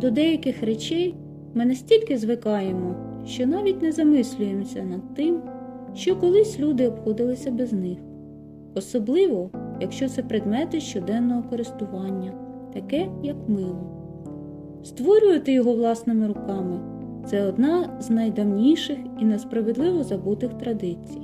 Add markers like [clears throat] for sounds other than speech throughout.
до деяких речей ми настільки звикаємо, що навіть не замислюємося над тим, що колись люди обходилися без них, особливо, якщо це предмети щоденного користування, таке як мило. Створювати його власними руками це одна з найдавніших і несправедливо забутих традицій.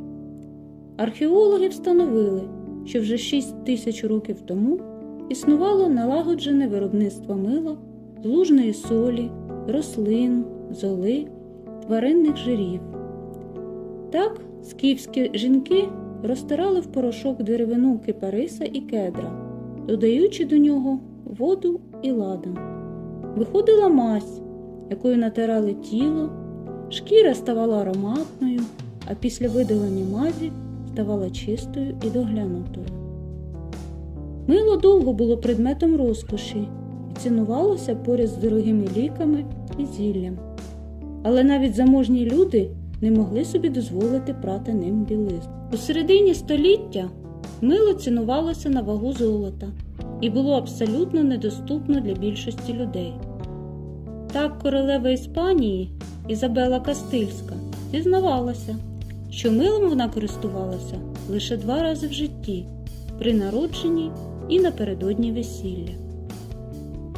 Археологи встановили, що вже 6 тисяч років тому існувало налагоджене виробництво мила лужної солі, рослин, золи, тваринних жирів. Так, скіфські жінки розтирали в порошок деревину кипариса і кедра, додаючи до нього воду і ладан. Виходила мазь, якою натирали тіло, шкіра ставала ароматною, а після видалення мазі ставала чистою і доглянутою. Мило довго було предметом розкоші цінувалося поряд з дорогими ліками і зіллям. Але навіть заможні люди не могли собі дозволити прати ним білизну. У середині століття мило цінувалося на вагу золота і було абсолютно недоступно для більшості людей. Так королева Іспанії Ізабела Кастильська дізнавалася, що милом вона користувалася лише два рази в житті при народженні і напередодні весілля.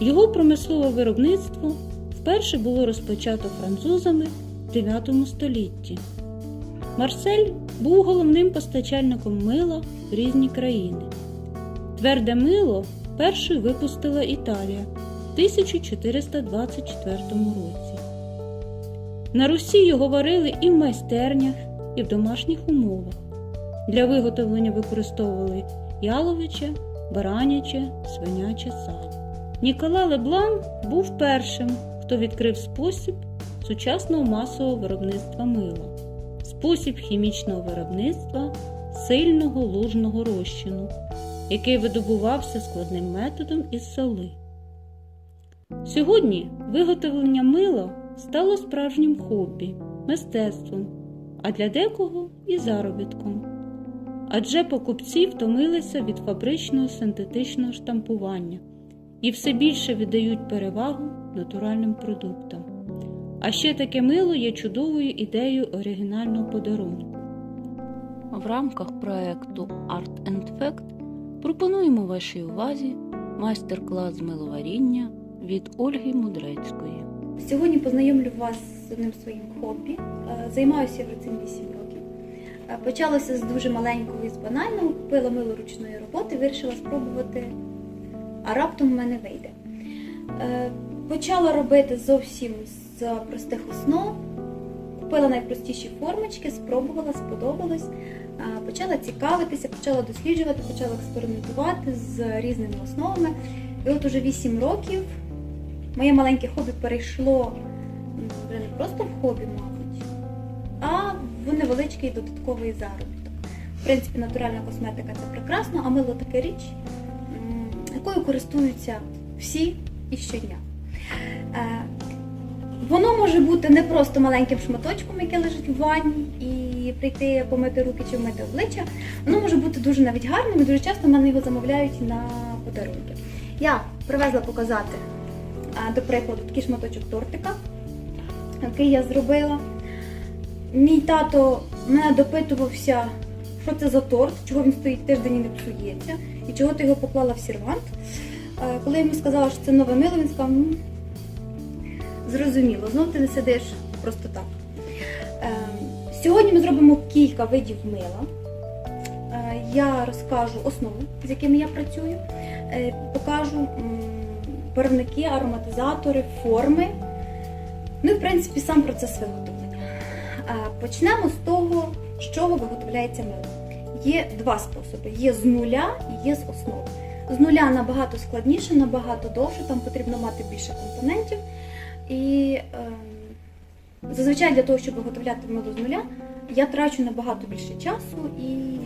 Його промислове виробництво вперше було розпочато французами в 9 столітті. Марсель був головним постачальником мила в різні країни. Тверде мило першою випустила Італія в 1424 році. На Русі його варили і в майстернях, і в домашніх умовах. Для виготовлення використовували яловиче, бараняче, свиняче сало. Нікола Леблан був першим, хто відкрив спосіб сучасного масового виробництва мила, спосіб хімічного виробництва сильного лужного розчину, який видобувався складним методом із соли. Сьогодні виготовлення мила стало справжнім хобі, мистецтвом, а для декого і заробітком. Адже покупці втомилися від фабричного синтетичного штампування і все більше віддають перевагу натуральним продуктам. А ще таке мило є чудовою ідеєю оригінального подарунку. В рамках проекту Art and Fact пропонуємо вашій увазі майстер-клас з миловаріння від Ольги Мудрецької. Сьогодні познайомлю вас з одним своїм хобі. Е, Займаюся я цим 8 років. Е, Почалося з дуже маленького і з банального, купила мило ручної роботи, вирішила спробувати, а раптом в мене вийде. Е, Почала робити зовсім з простих основ. Купила найпростіші формочки, спробувала, сподобалось. Е, Почала цікавитися, почала досліджувати, почала експериментувати з різними основами. І от уже 8 років моє маленьке хобі перейшло вже не просто в хобі, мабуть, а в невеличкий додатковий заробіток. В принципі, натуральна косметика це прекрасно, а мило таке річ, якою користуються всі і щодня. Е, Воно може бути не просто маленьким шматочком, яке лежить в ванні, і прийти помити руки чи вмити обличчя. Воно може бути дуже навіть гарним і дуже часто в мене його замовляють на подарунки. Я привезла показати, до прикладу, такий шматочок тортика, який я зробила. Мій тато мене допитувався, що це за торт, чого він стоїть тиждень і не псується, і чого ти його поклала в сервант. Е, Коли я йому сказала, що це нове мило, він сказав, ну, зрозуміло, знов ти не сидиш просто так. Е, Сьогодні ми зробимо кілька видів мила. Е, Я розкажу основи, з якими я працюю, покажу барвники, ароматизатори, форми. Ну і, в принципі, сам процес виготовлення. Почнемо з того, з чого виготовляється мило. Є два способи: є з нуля і є з основи. З нуля набагато складніше, набагато довше, там потрібно мати більше компонентів. І ем, зазвичай для того, щоб виготовляти мило з нуля, я трачу набагато більше часу і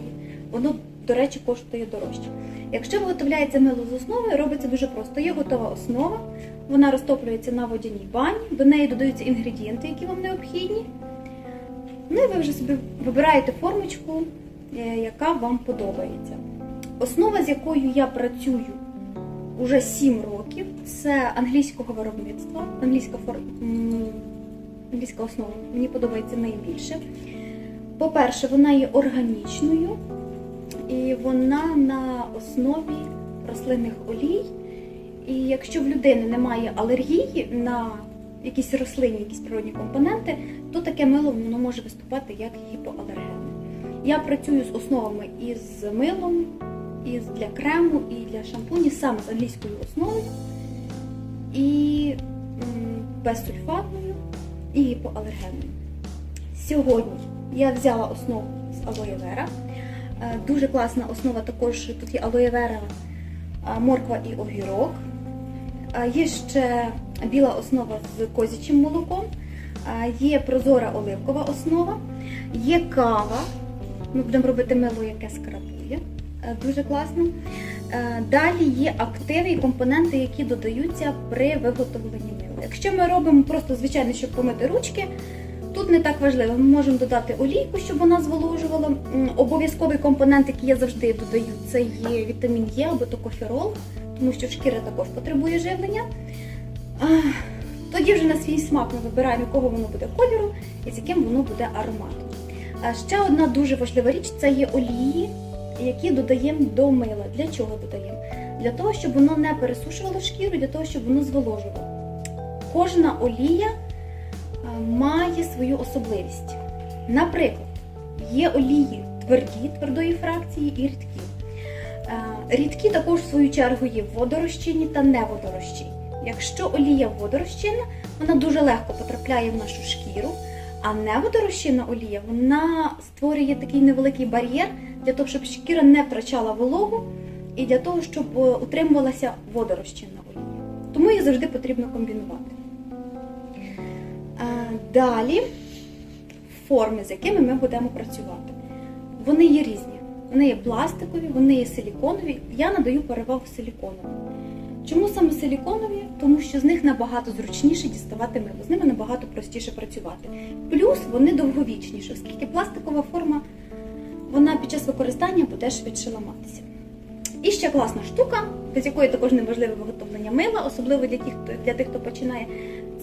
воно, до речі, коштує дорожче. Якщо виготовляється мило з основи, робиться дуже просто. Є готова основа, вона розтоплюється на водяній бані, до неї додаються інгредієнти, які вам необхідні. Ну і ви вже собі вибираєте формочку, е, яка вам подобається. Основа, з якою я працюю уже 7 років. Це англійського виробництва, англійська фор... англійська основа. Мені подобається найбільше. По-перше, вона є органічною і вона на основі рослинних олій. І якщо в людини немає алергії на якісь рослинні, якісь природні компоненти, то таке мило воно може виступати як гіпоалергенне. Я працюю з основами і з милом, і для крему, і для шампуні саме з англійською основою, і безсульфатною, і гіпоалергенною. Сьогодні я взяла основу з алоє вера. Е, Дуже класна основа також тут є алоє вера, е, морква і огірок. Е, Є ще біла основа з козячим молоком, є прозора оливкова основа, є кава. Ми будемо робити мило, яке скрабує. Е, Дуже класно. Е, Далі є активи і компоненти, які додаються при виготовленні мила. Якщо ми робимо просто звичайно, щоб помити ручки, тут не так важливо. Ми можемо додати олійку, щоб вона зволожувала. Обов'язковий компонент, який я завжди додаю, це є вітамін Е або токоферол, тому що шкіра також потребує живлення. Тоді вже на свій смак ми вибираємо, якого воно буде кольору і з яким воно буде ароматом. А ще одна дуже важлива річ це є олії, які додаємо до мила. Для чого додаємо? Для того, щоб воно не пересушувало шкіру, для того, щоб воно зволожувало. Кожна олія має свою особливість. Наприклад, є олії тверді, твердої фракції і рідкі. Е, Рідкі також в свою чергу є водорозчинні та неводорозчинні. Якщо олія водорозчинна, вона дуже легко потрапляє в нашу шкіру, а неводорозчинна олія вона створює такий невеликий бар'єр для того, щоб шкіра не втрачала вологу і для того, щоб е, утримувалася водорозчинна олія. Тому їх завжди потрібно комбінувати. Е, Далі форми, з якими ми будемо працювати. Вони є різні. Вони є пластикові, вони є силіконові. Я надаю перевагу силіконовим. Чому саме силіконові? Тому що з них набагато зручніше діставати мило, з ними набагато простіше працювати. Плюс вони довговічніші, оскільки пластикова форма вона під час використання буде швидше ламатися. І ще класна штука, без якої також неможливе виготовлення мила, особливо для тих, для тих, хто починає,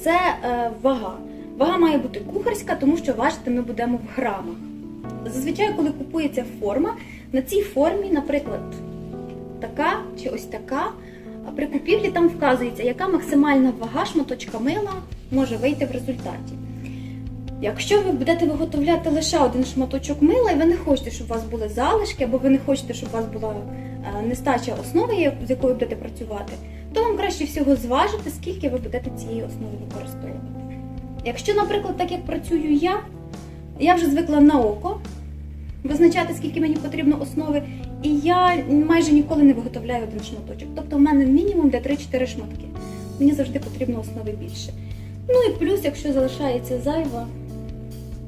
це е, вага. Вага має бути кухарська, тому що важити ми будемо в грамах. Зазвичай, коли купується форма, на цій формі, наприклад, така чи ось така, при купівлі там вказується, яка максимальна вага шматочка мила може вийти в результаті. Якщо ви будете виготовляти лише один шматочок мила, і ви не хочете, щоб у вас були залишки, або ви не хочете, щоб у вас була е, нестача основи, з якою будете працювати, то вам краще всього зважити, скільки ви будете цієї основи використовувати. Якщо, наприклад, так як працюю я, я вже звикла на око визначати, скільки мені потрібно основи, і я майже ніколи не виготовляю один шматочок. Тобто в мене мінімум для 3-4 шматки. Мені завжди потрібно основи більше. Ну і плюс, якщо залишається зайва,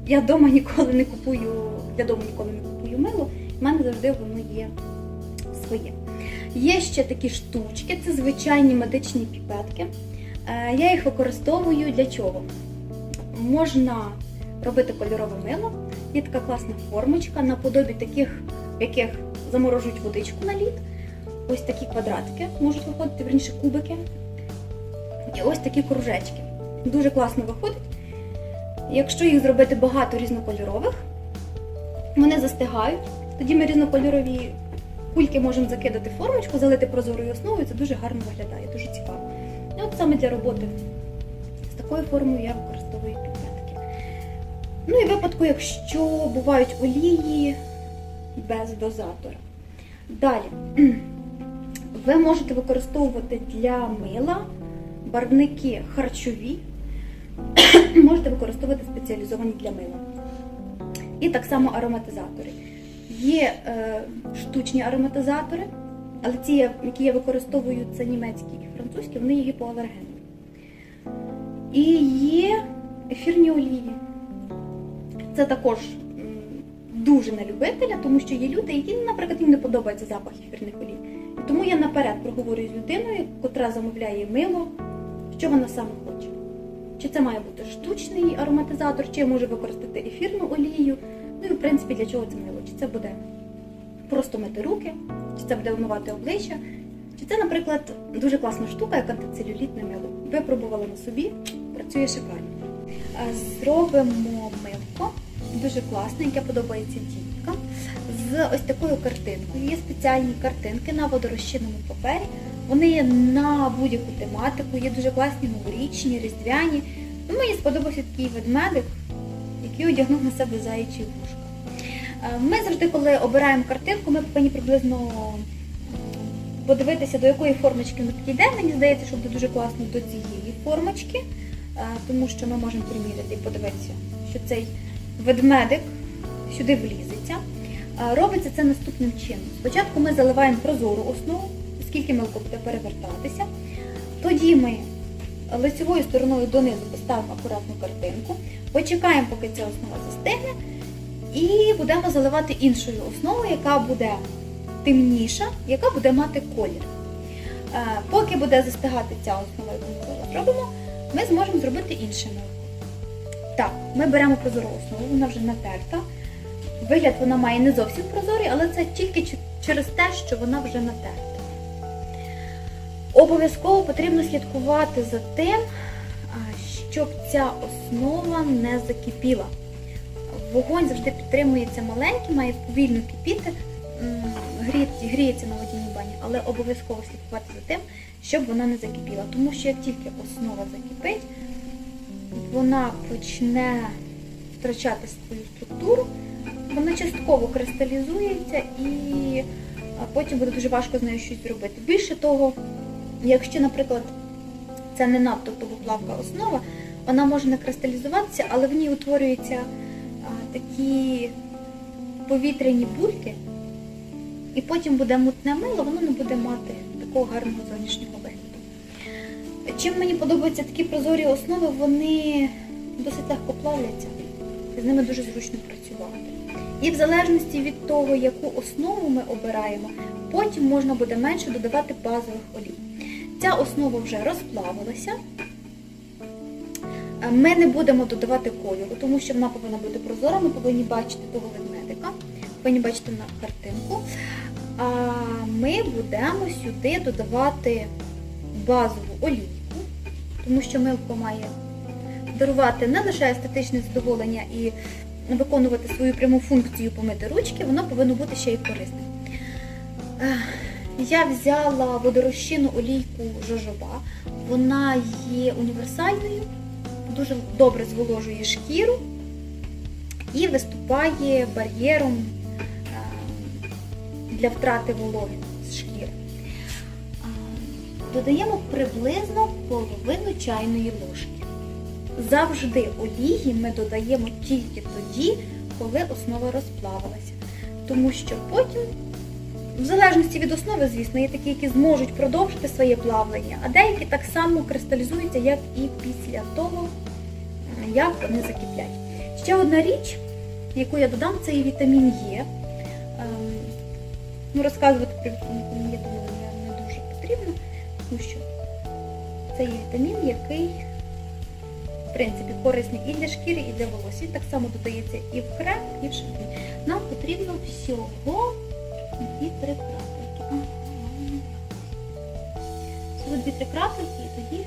я вдома ніколи не купую, для дому ніколи не купую мило, в мене завжди воно є своє. Є ще такі штучки, це звичайні медичні піпетки. Е, Я їх використовую для чого? Можна робити кольорове мило. Є така класна формочка наподобі таких, яких заморожують водичку на лід. Ось такі квадратики можуть виходити, верніше кубики. І ось такі кружечки. Дуже класно виходить. Якщо їх зробити багато різнокольорових, вони застигають. Тоді ми різнокольорові кульки можемо закидати в формочку, залити прозорою основою, це дуже гарно виглядає, дуже цікаво. І от саме для роботи з такою формою я використовую піпетки. Ну і випадку, якщо бувають олії без дозатора. Далі, [clears throat] ви можете використовувати для мила барвники харчові, [clears throat] можете використовувати спеціалізовані для мила. І так само ароматизатори. Є е, штучні ароматизатори, але ці, які я використовую, це німецькі і французькі, вони є гіпоалергенні. І є ефірні олії. Це також дуже на любителя, тому що є люди, які, наприклад, їм не подобається запах ефірних олій. І тому я наперед проговорюю з людиною, котра замовляє мило, що вона саме хоче. Чи це має бути штучний ароматизатор, чи я можу використати ефірну олію. Ну і в принципі для чого це мило? Чи це буде просто мити руки, чи це буде вмивати обличчя, Чи це, наприклад, дуже класна штука, як антицелюлітне мило. Випробувала на собі, працює шикарно. Зробимо милко, дуже класне, яке подобається діткам, з ось такою картинкою. Є спеціальні картинки на водорозчинному папері. Вони є на будь-яку тематику, є дуже класні новорічні, різдвяні. Ну, мені сподобався такий ведмедик, який одягнув на себе заячі вушка. Е, Ми завжди, коли обираємо картинку, ми повинні приблизно подивитися, до якої формочки ми підійдемо. Мені здається, що буде дуже класно до цієї формочки, е, тому що ми можемо приміряти і подивитися, що цей ведмедик сюди влізеться. Робиться це наступним чином. Спочатку ми заливаємо прозору основу, оскільки милко буде перевертатися. Тоді ми лицевою стороною донизу поставимо акуратну картинку, почекаємо, поки ця основа застигне, і будемо заливати іншою основою, яка буде темніша, яка буде мати колір. Поки буде застигати ця основа, яку ми зараз робимо, ми зможемо зробити інше милко. Так, ми беремо прозору основу, вона вже натерта. Вигляд вона має не зовсім прозорий, але це тільки через те, що вона вже натерта. Обов'язково потрібно слідкувати за тим, щоб ця основа не закипіла. Вогонь завжди підтримується маленький, має повільно кипіти, гріється на водяній бані, але обов'язково слідкувати за тим, щоб вона не закипіла. Тому що як тільки основа закипить, вона почне втрачати свою структуру, вона частково кристалізується і потім буде дуже важко з нею щось зробити. Більше того, якщо, наприклад, це не надто тугоплавка основа, вона може не кристалізуватися, але в ній утворюються такі повітряні бульки, і потім буде мутне мило, воно не буде мати такого гарного зовнішнього вигляду. Чим мені подобаються такі прозорі основи, вони досить легко плавляться, з ними дуже зручно працювати. І в залежності від того, яку основу ми обираємо, потім можна буде менше додавати базових олій. Ця основа вже розплавилася. Е, Ми не будемо додавати кольору, тому що вона повинна бути прозора, ми повинні бачити того ведмедика, повинні бачити на картинку. А ми будемо сюди додавати базову олійку, тому що милко має дарувати не лише естетичне задоволення і виконувати свою пряму функцію помити ручки, воно повинно бути ще й корисним. Я взяла водорозчинну олійку жожоба. Вона є універсальною, дуже добре зволожує шкіру і виступає бар'єром е, для втрати вологи з шкіри. Додаємо приблизно половину чайної ложки. Завжди олії ми додаємо тільки тоді, коли основа розплавилася. Тому що потім, в залежності від основи, звісно, є такі, які зможуть продовжити своє плавлення, а деякі так само кристалізуються, як і після того, як вони закиплять. Ще одна річ, яку я додам, це і вітамін Е. Ем, Ну, розказувати тому що це є вітамін, який в принципі, корисний і для шкіри, і для волосся. Так само додається і в крем, і в шампунь. Нам потрібно всього 2-3 крапельки. Всього 2-3 крапельки і тоді.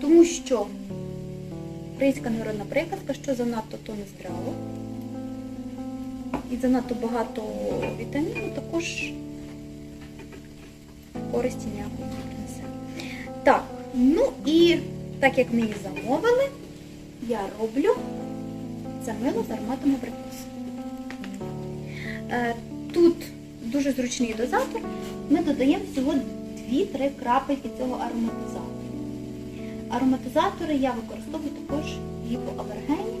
Тому що українська народна приказка, що занадто то не здраво. І занадто багато вітаміну також користі ніякої не принесе. Так, ну і так як її замовили, я роблю це мило з ароматом абрикосу. Е, Тут дуже зручний дозатор. Ми додаємо всього 2-3 крапельки цього ароматизатору. Ароматизатори я використовую також гіпоалергені.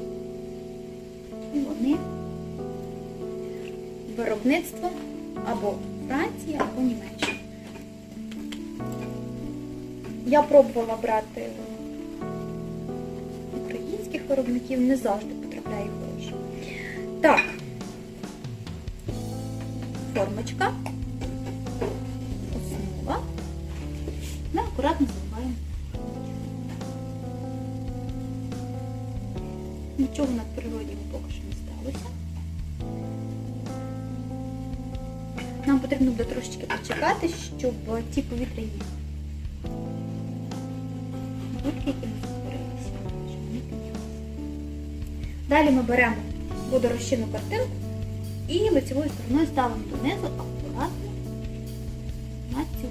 І вони виробництво або Франції, або Німеччини. Я пробувала брати українських виробників, не завжди потрапляє хороше. Так, формочка, основа. Ми акуратно заливаємо. Нічого на природі поки що не сталося. Потрібно буде трошечки почекати, щоб ті повітря їх. Будки, які не створилися. Далі ми беремо водорозчинну картинку і лицевою стороною ставимо донизу акуратно на цю.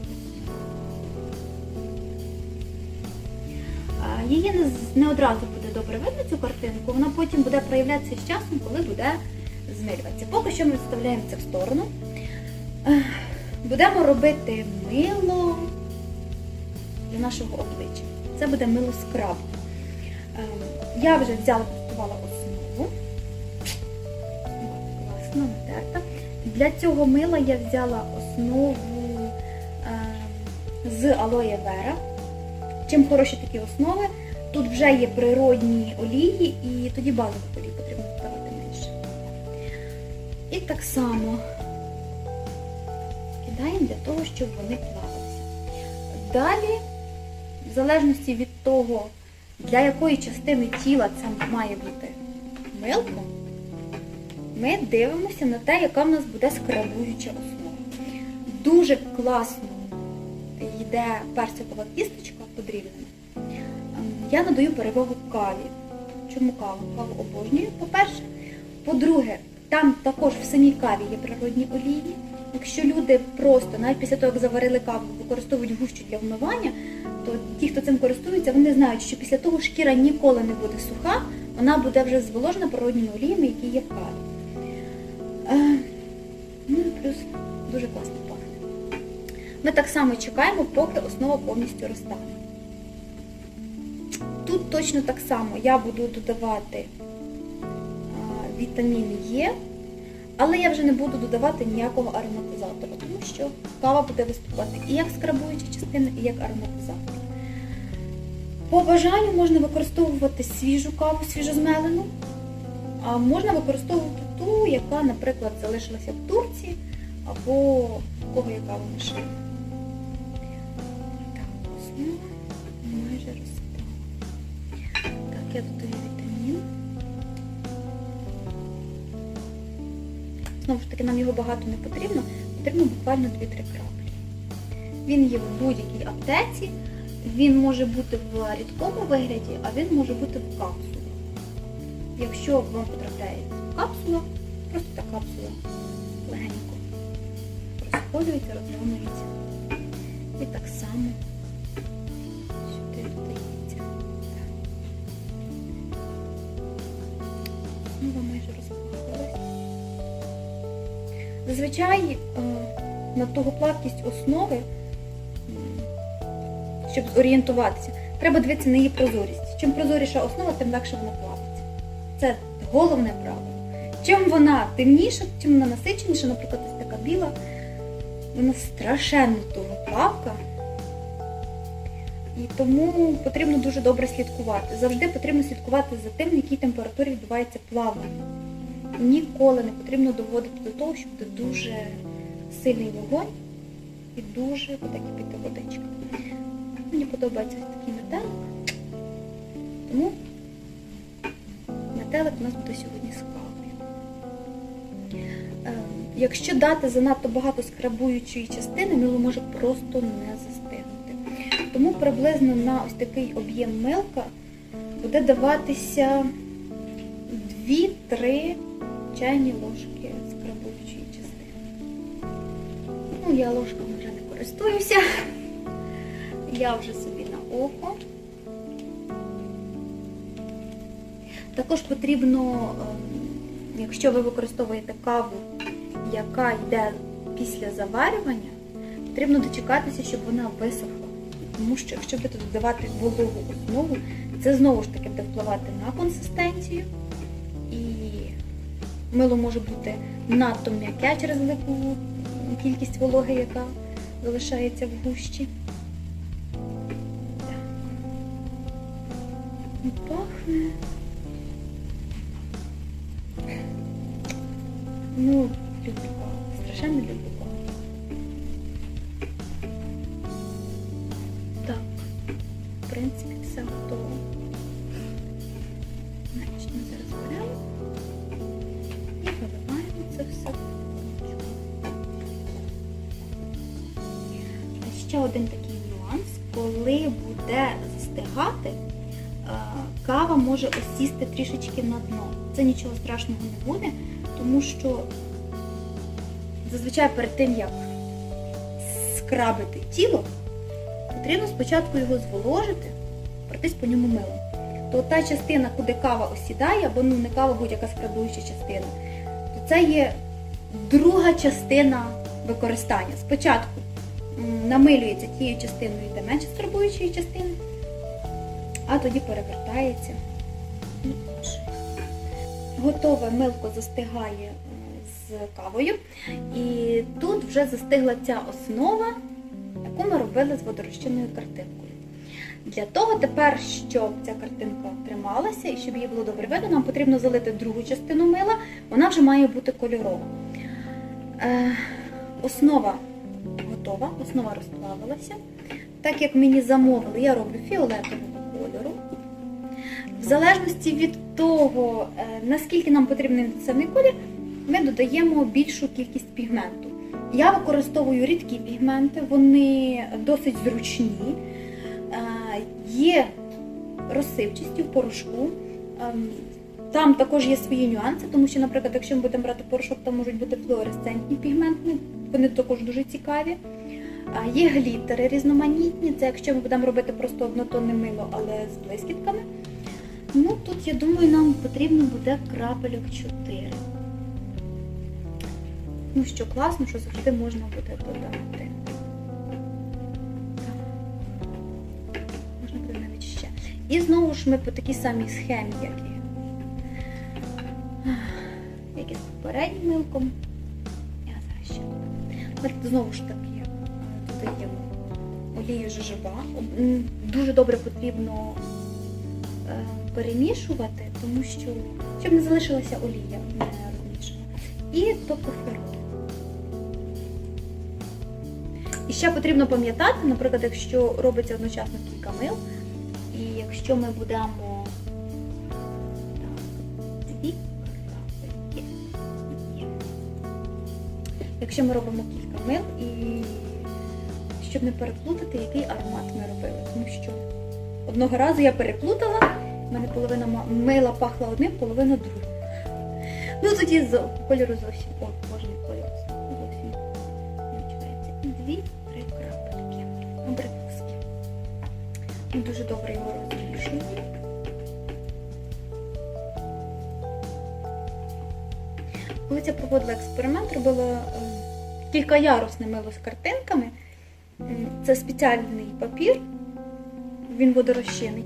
Її не, одразу буде добре видно цю картинку, вона потім буде проявлятися з часом, коли буде змилюватися. Поки що ми відставляємо це в сторону. Будемо робити мило для нашого обличчя. Це буде мило скраб. Ем, Я вже взяла, готувала основу. Класно, натерта. Для цього мила я взяла основу ем, з алоє вера. Чим хороші такі основи, тут вже є природні олії, і тоді базових олій потрібно додавати менше. І так само кидаємо для того, щоб вони плавалися. Далі, в залежності від того, для якої частини тіла це має бути милко, ми дивимося на те, яка в нас буде скрабуюча основа. Дуже класно йде персикова кісточка подрібнена. Я надаю перевагу каві. Чому каву? Каву обожнюю, по-перше. По-друге, там також в самій каві є природні олії. Якщо люди просто, навіть після того, як заварили каву, використовують гущу для вмивання, то ті, хто цим користується, вони знають, що після того шкіра ніколи не буде суха, вона буде вже зволожена природніми оліями, які є в каві. Е, Ну і плюс дуже класно пахне. Ми так само чекаємо, поки основа повністю розтане. Тут точно так само я буду додавати а, вітамін Е, але я вже не буду додавати ніякого ароматизатора, тому що кава буде виступати і як скрабуюча частина, і як ароматизатор. По бажанню можна використовувати свіжу каву, свіжозмелену, а можна використовувати ту, яка, наприклад, залишилася в турці, або в кого є кава машина. Так, основа Знову ж таки, нам його багато не потрібно, потрібно буквально 2-3 краплі. Він є в будь-якій аптеці, він може бути в рідкому вигляді, а він може бути в капсулі. Якщо вам потрапляє капсула, просто та капсула легенько розходується, розрівнюється. І так само Зазвичай е, на тугоплавкість основи, щоб зорієнтуватися, треба дивитися на її прозорість. Чим прозоріша основа, тим легше вона плавиться. Це головне правило. Чим вона темніша, чим вона насиченіша, наприклад, ось така біла, вона страшенно тугоплавка. І тому потрібно дуже добре слідкувати. Завжди потрібно слідкувати за тим, в якій температурі відбувається плавлення. Ніколи не потрібно доводити до того, щоб буде дуже сильний вогонь і дуже буде кипіти водичка. Мені подобається такий метелик, тому метелик у нас буде сьогодні з кавою. Е, Якщо дати занадто багато скрабуючої частини, мило може просто не застигнути. Тому приблизно на ось такий об'єм милка буде даватися 2-3 чайні ложки скрабуючої частини. Ну, я ложками вже не користуюся. Я вже собі на око. Також потрібно, ем, якщо ви використовуєте каву, яка йде після заварювання, потрібно дочекатися, щоб вона висохла. Тому що якщо будете додавати вологу основу, це знову ж таки буде впливати на консистенцію. Мило може бути надто м'яке через велику кількість вологи, яка залишається в гущі. Пахне. Ну, ще один такий нюанс, коли буде застигати, е, кава може осісти трішечки на дно. Це нічого страшного не буде, тому що зазвичай перед тим, як скрабити тіло, потрібно спочатку його зволожити, пройтись по ньому милом. То та частина, куди кава осідає, або ну не кава, будь-яка скрабуюча частина, то це є друга частина використання. Спочатку намилюється тією частиною, йде менше скрабуючої частини, а тоді перевертається. Готове милко застигає е, з кавою. І тут вже застигла ця основа, яку ми робили з водорозчинною картинкою. Для того тепер, щоб ця картинка трималася і щоб її було добре видно, нам потрібно залити другу частину мила, вона вже має бути кольорова. Е, основа готова, основа розплавилася. Так як мені замовили, я роблю фіолетового кольору. В залежності від того, е, наскільки нам потрібен інтенсивний колір, ми додаємо більшу кількість пігменту. Я використовую рідкі пігменти, вони досить зручні, е, є розсипчасті в порошку. Ем, Там також є свої нюанси, тому що, наприклад, якщо ми будемо брати порошок, там можуть бути флуоресцентні пігменти, вони також дуже цікаві. Є глітери різноманітні, це якщо ми будемо робити просто однотонне мило, але з блискітками. Ну, тут, я думаю, нам потрібно буде крапельок 4. Ну, що класно, що завжди можна буде додати. Можна буде навіть ще. І знову ж ми по такій самій схемі, як і, як і з попереднім милком. Ми знову ж таки додаємо олію жожоба. Дуже добре потрібно е, перемішувати, тому що щоб не залишилася олія не розмішана. І до коферолю. І ще потрібно пам'ятати, наприклад, якщо робиться одночасно кілька мил, і якщо ми будемо Якщо ми робимо кілька мил і щоб не переплутати, який аромат ми робили. Тому що одного разу я переплутала, в мене половина мила пахла одним, половина другим. Ну тоді з кольору зовсім. О, боже, не кольору зовсім відчувається. І дві-три крапельки. Обрикуски. Дуже добре його розмішуємо. Коли я проводила експеримент, робила з картинками. Це спеціальний папір, він водорозчинний.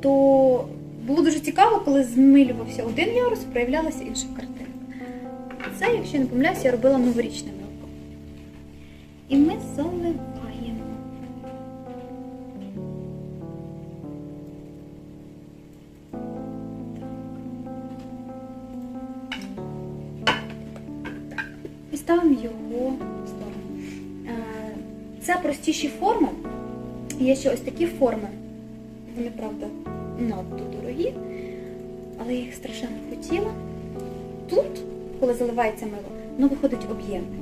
То було дуже цікаво, коли змилювався один ярус, проявлялася інша картинка. Це, якщо не помиляюся, я робила новорічне милко. І ми заливаємо. Простіші форми. Є ще ось такі форми. Вони, правда, надто дорогі, але я їх страшенно хотіла. Тут, коли заливається мило, воно виходить об'ємне.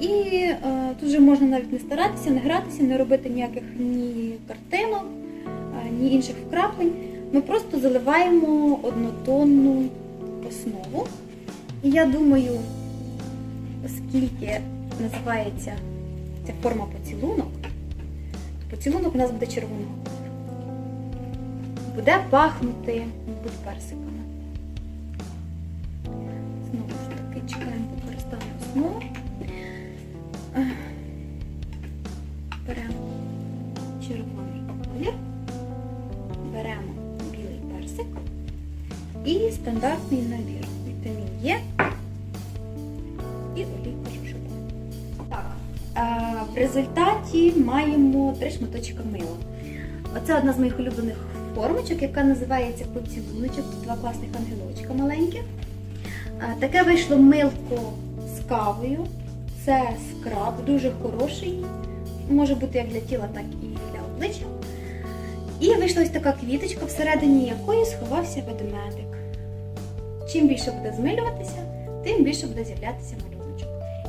І е, тут вже можна навіть не старатися, не гратися, не робити ніяких ні картинок, е, ні інших вкраплень. Ми просто заливаємо однотонну основу. І я думаю, оскільки називається ця форма поцілунок, поцілунок у нас буде червоного. Буде пахнути, мабуть, персиками. Знову ж таки чекаємо використання основи. Ех. Беремо червоний колір, беремо білий персик і стандартний набір. Результаті маємо три шматочка мила. Оце одна з моїх улюблених формочок, яка називається поцілуночок. Тут два класних ангелочка маленьких. Е, Таке вийшло милко з кавою. Це скраб, дуже хороший. Може бути як для тіла, так і для обличчя. І вийшла ось така квіточка, всередині якої сховався ведмедик. Чим більше буде змилюватися, тим більше буде з'являтися малюночок.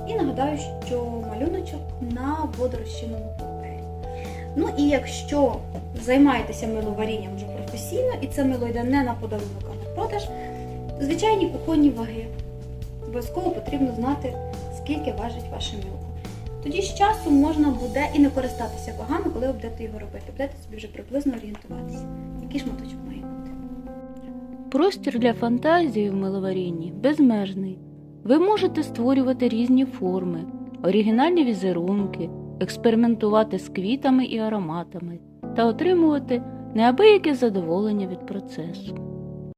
І нагадаю, що малюночок на водорозчинному папері. Ну і якщо займаєтеся миловарінням вже професійно, і це мило йде не на подарунок, а на продаж, звичайні кухонні ваги. Обов'язково потрібно знати, скільки важить ваше мило. Тоді з часом можна буде і не користатися вагами, коли ви будете його робити. Будете собі вже приблизно орієнтуватися, який шматочок має бути. Простір для фантазії в миловарінні безмежний. Ви можете створювати різні форми, оригінальні візерунки, експериментувати з квітами і ароматами та отримувати неабияке задоволення від процесу.